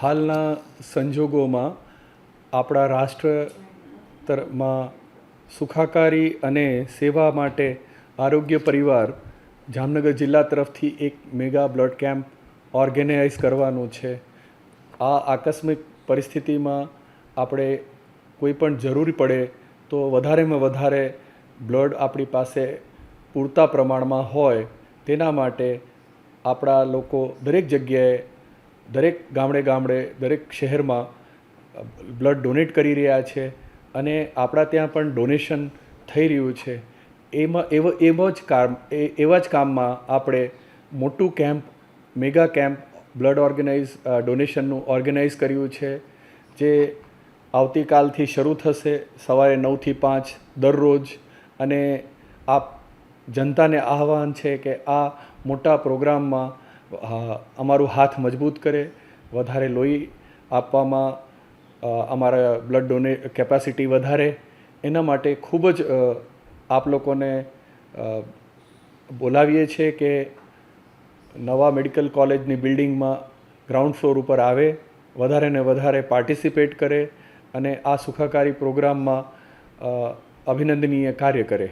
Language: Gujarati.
હાલના સંજોગોમાં આપણા રાષ્ટ્ર તરમાં સુખાકારી અને સેવા માટે આરોગ્ય પરિવાર જામનગર જિલ્લા તરફથી એક મેગા બ્લડ કેમ્પ ઓર્ગેનાઇઝ કરવાનું છે. આ આકસ્મિક પરિસ્થિતિમાં આપણે કોઈ પણ જરૂરી પડે તો વધારેમાં વધારે બ્લડ આપણી પાસે પૂરતા પ્રમાણમાં હોય તેના માટે આપણા લોકો દરેક જગ્યાએ દરેક ગામડે ગામડે, દરેક શહેરમાં બ્લડ ડોનેટ કરી રહ્યા છે અને આપણા ત્યાં પણ ડોનેશન થઈ રહ્યું છે. એમાં, એવો એવો જ કામ એવા જ કામમાં આપણે મોટું camp, mega camp, blood organize ડોનેશનનું organise કર્યું છે, જે આવતીકાલથી શરૂ થશે સવારે નવથી પાંચ દરરોજ અને આપ જનતાને આહવાન છે કે આ મોટા પ્રોગ્રામમાં અમારું હાથ મજબૂત કરે, વધારે લોહી આપવામાં અમારા બ્લડ ડોને કેપેસિટી વધારે. એના માટે ખૂબ જ આપ લોકોને બોલાવીએ છીએ કે નવા મેડિકલ કોલેજની બિલ્ડિંગમાં ગ્રાઉન્ડ ફ્લોર ઉપર આવે, વધારે ને વધારે પાર્ટિસિપેટ કરે અને આ સુખાકારી પ્રોગ્રામમાં અભિનંદનીય કાર્ય કરે.